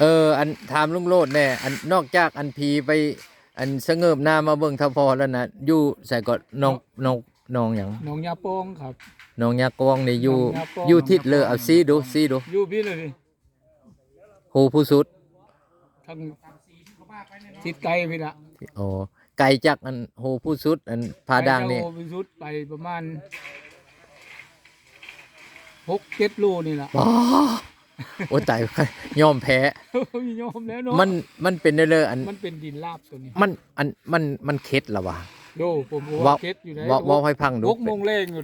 เออ อันถามลุงโลดแน่อันนอกจากอันพีไป อันเสงบหน้ามาเบิ่งทพอแล้วนะอยู่ใส่ก็น้องน้องน้องหยังหนองยาโปองครับ น้องยากองนี่อยู่น้องยากอง อยู่ทิศเลอเอาซีดูซีดูอยู่พี่เลยดิโหผู้สุดทางทิศไกลพี่ละโอ้ไกลจากอันโหผู้สุด อันพาดังนี่ไปเจ้ไปสุดไปประมาณหกเจ็ดโลนี่ล่ะว้า โอ้ตายยอมแพ้ยอมแล้วเนาะมันมันเป็นได้เลยอันมันเป็นดินลาบตัวนี้มันอันมันมันเข็ดละวะโดผมว่าว่าเคสอยู่ไหนว่าว่าให้พังดูหกโมงแรงอยู่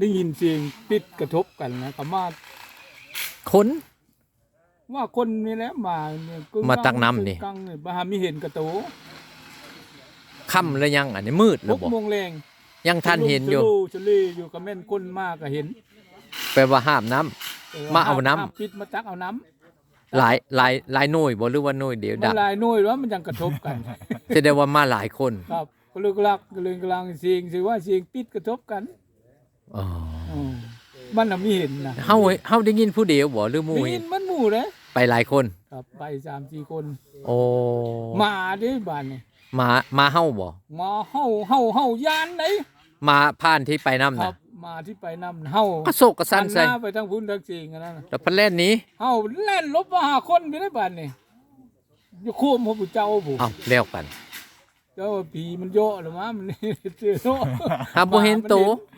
ได้ยินเสียงปิดกระทบกันนะกับมาคนว่าคนนี่แหละมาเนี่ยกึ่งมาตักน้ำนี่กลางนี่มาหามีเห็นกระโตค่ำแล้วยังอันนี้มืดหแล้วกบ่โมงแรงยังทันเห็นอยู่ชะลูชะลีอยู่กับแม่นคนมากก็เห็น แปลว่าห้ามน้ำแต่ว่มาเอาน้ำห้ปิดมาตักเอาน้ำหลายหลายหลายหน่วยบ่หรือว่าหน่วยเดียวมัดันบหลายหน่วยแล้วมันยังกระทบกันแสดงว่ามาหลายคนครับก็เลยกลักก็เลยกำลังเสียงสิว่าเสียงปิดกระทบกันอ๋ออืมมันน่ะมีเห็นนะเฮาเฮาได้ยินผู้เดียวบ่หรือหมู่มีเห็เห็นนมันหมู่เลยไปหลายคน ครับไปสามสี่คนโอ้มาเด้บ้านนี่มามาเฮาบ่มาเฮาเฮาเฮายานไหนมาผ่านที่ไปน้ำครัน่ะบ มาที่ไปนำเฮาก็โศกกระสันใส่หัหาไปทางพุ่นทางสิงอันนั้นน่ะแล้วพันแล่นหนี้เฮาแล่นลบมาหาคนไปได้บ้านนี่อยู่โคมพระพุทธเจ้าผู้เอ้าแล้วกันเจ้าว่าผีมันเยอะหรือมามันเจอเนาะหาบ่เห็นโต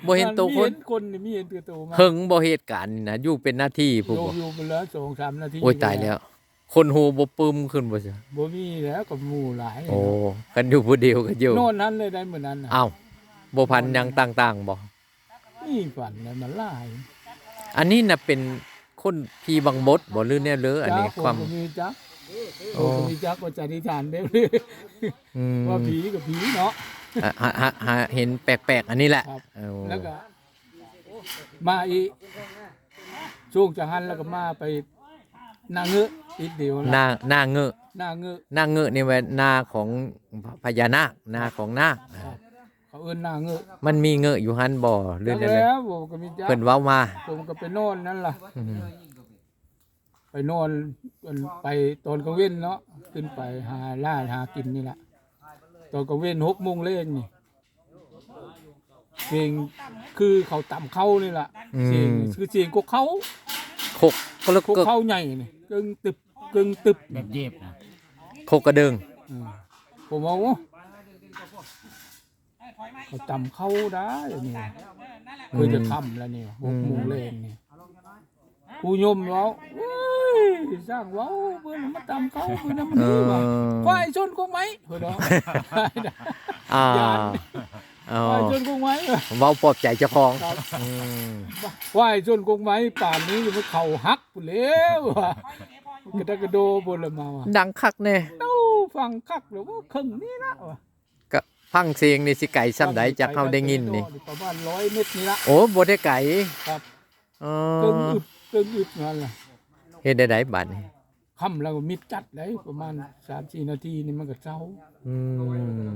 บ่เห็นโตมัคมีนเห็นคนนี่มีเห็นตัวโตมาเฮิงบ่เหตุการณ์นี่นะอยู่เป็นหน้าที่ผู้โยบ่อยู่ไปแล้วสองสามนาทีโอ้ยตายแล้ว คนโหบ่ปึมขึ้นบ่ซะบ่มีแล้วกับหมู่หลายโอ้กันอยู่ผู้เดียวก็อยู่โน่นนั้นเลยได้เหมือนนั้นน่ะเอ้าบ่พันหยังต่างๆบ่ นี่ฝันเลยมันหลายอันนี้น่ะเป็นคนพี่บังบดบ่หรือแนวเลออันนี้จ้ความผมก็มีจักโอ้ผมก็มีจักว่าจะนิทานได้อืมว่าผีกับผีเนาะอะฮะฮะฮะเห็นแปลกๆ อันนี้แหละครับเอาแล้วก็มาอีกช่วงจากหันแล้วก็มาไปนางเงือกอีกเดียวหน้าหน้าเงอะนางเงือกหน้าเงอะนี่ว่าหน้าของพญานาคหน้าของนาค เขาเอิ้นนางเงือกมันมีเงอะอยู่หันบ่หรือจัแนวเลอแล้วผมก็มีจักเพิ่นเว้ามา ผมก็ไปนอนนั่นล่ะ อืมไปนอนไปตอนกลางเว้นเนาะขึ้นไปหาล่าหากินนี่แหละตอนกลางเว้นหกโมงเล่นนี่เสียงคือเขาต่ำเข้านี่แหละเสียงคือเสียงกกเขาคกก็แล้วกกก็เขาใหญ่นี่กึ่งตึบกึ่งตึบแบบเย็บนะคกกระเดิงอืมผมว่าโอ้ เขาต่ำเข้าได้นี่เคยจะทำแล้วนี่หกโมงเล่นนี่ผู้ยมเว้าเว้ยสร้างเว้าเพื่อนมาต่ำเข้าเพื่อนมันเอดีว่ะอควายชนกงไหมเพื่อนเนาะอ่าย่านเอาควายชนกงไหมเว้าปลอบใจเจ้าของครับอืมควายชนกงไหมป่านนี้ยังไม่เข่าหักปุ่นแล้วว่ะกระดกกระโดบนละมาว่ะดังคักแน่เต้าฟังคักหรือว่าครึ่งนี้ละว่ะ ก็ฟังเสียงนี่สิไก่ซ้ำใดจากเฮาได้ยินนี่ประมาณร้อยเมตรนี่ละโอ้บ่ได้ไก่ครับอ๋อเกิงอึบเกิงอึบนั่นแหละเฮ็ดได้ไดบัดนี้ค่ำแล้วก็มิดจัดได้ประมาณสามสี่นาทีนี่มันก็เช้าอืม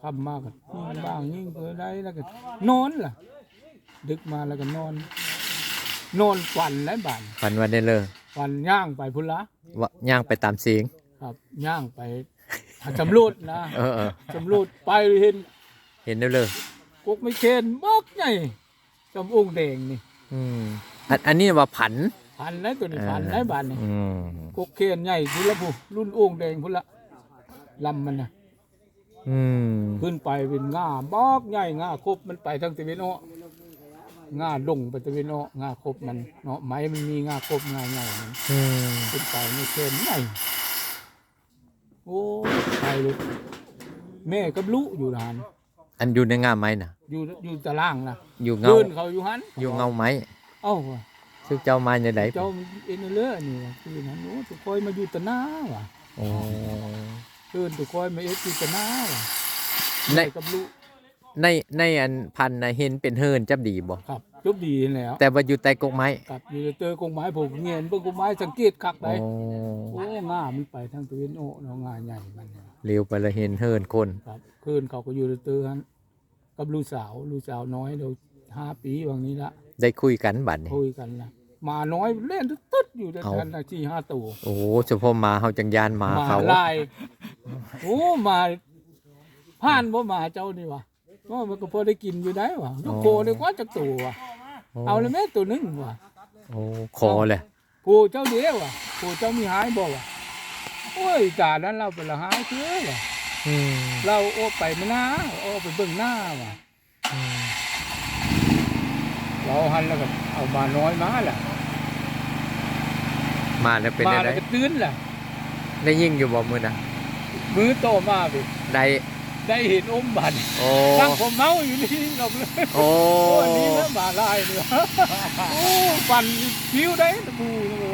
ค่ำมากก็ยิ่งบ้างยิ่งเกินได้แล้วก็นอนล่ะ ดึกมาแล้วก็นอน นอนฝันแล้วบ้านฝันว่าได้เลยฝันย่างไปพุ่นละว่าย่างไปตามเสียงครับย่างไป หาสำรวจนะเออเออสำรวจไปเห็นเห็นได้เลยกกไม่เคนบักใหญ่จำองค์แดงนี่อืมอันอันนี้ว่าผันพันแล้วตัวนี้พันแล้วบานนี่อืมกกเคนใหญ่พุ่นละผู้รุ่นองค์แดงพุ่นละลำมันนะอืมขึ้นไปเป็นง่าบักใหญ่ง่าครบมันไปทางตะเวนออกง่าดงไปตะเวนออกง่าครบมันเนาะไม้มันมีง่าครบง่าใหญ่มันอืม ขึ้นไปไม่เคนใหญ่ โอ้ยไปเลยแม่กับลูกอยู่นานอันอยู่ในงามไม้น่ะ อยู่อยู่ตารางนะอยู่เงาเดินเขาอยู่หันอยู่เงาไม้เอ้าว่ะซึ่งเจ้ามาในไหนเจ้าเอ็นเลือนี่ว่ะคือนั้นโอ้ตุคอยมาอยู่ตะหน้าว่ะโอ้เดินตุคอยมาเอ็ดอยู่ตะหน้าว่ะในแม่กับลูกในในอันพันน่ะเห็นเป็นเฮินจับดีบ่ครับ จบดีแล้ว แต่ว่าอยู่ใต้กกไม้ครับอยู่เจอกงไม้ผมเงียนเบิ่งกงไม้สังเกตคักโอ้ได้โอ้ง่ามันไปทางตะเวนโอ้เนาะง่าใหญ่มันเนี่ยเร็วไปเลยเห็นเฮินคน ครับคืนเขาก็อยู่เจอหันกับลูกสาวลูกสาวน้อยเดี๋ยวห้าปีบางนี้ละได้คุยกันบัดนี้คุยกันละหมาน้อยเล่นตึ๊ดๆอยู่แต่เอาทันสี่ห้าตัวโอ้โหเฉพาะหมาเฮาจังยานหมาหมาเขา ลายโอ้หมาผ่านบ่หมาเจ้านี่วะ ว่ามันก็พอได้กินอยู่ได้วะยกโคได้กว่าจักตัววะเอาเลยแม่ตัวหนึงวะโอ้คอเลยผู้เจ้าเดียววะผู้เจ้ามีหายบ่วะโอ้ยตานั้นเราไปละหายเชื่อวะอืมเราโอ้ไปไม่นาโอ้ไปเบิ่งหน้าวะอืมเราหันแล้วก็เอามาน้อยมาแหละมาแล้วเป็นมาอะไรแล้วก็ตื่นแหละได้ยิ่งอยู่บ่มื้อน่ะมือโตมาไปได้ ได้เห็นอมบันโอ้ตั้งผมเมาอยู่นี่เราเลยโอ้โอ้อันนี้นะหมาลายเนี่ยโอ้ปั่นคิ้วได้ตะบู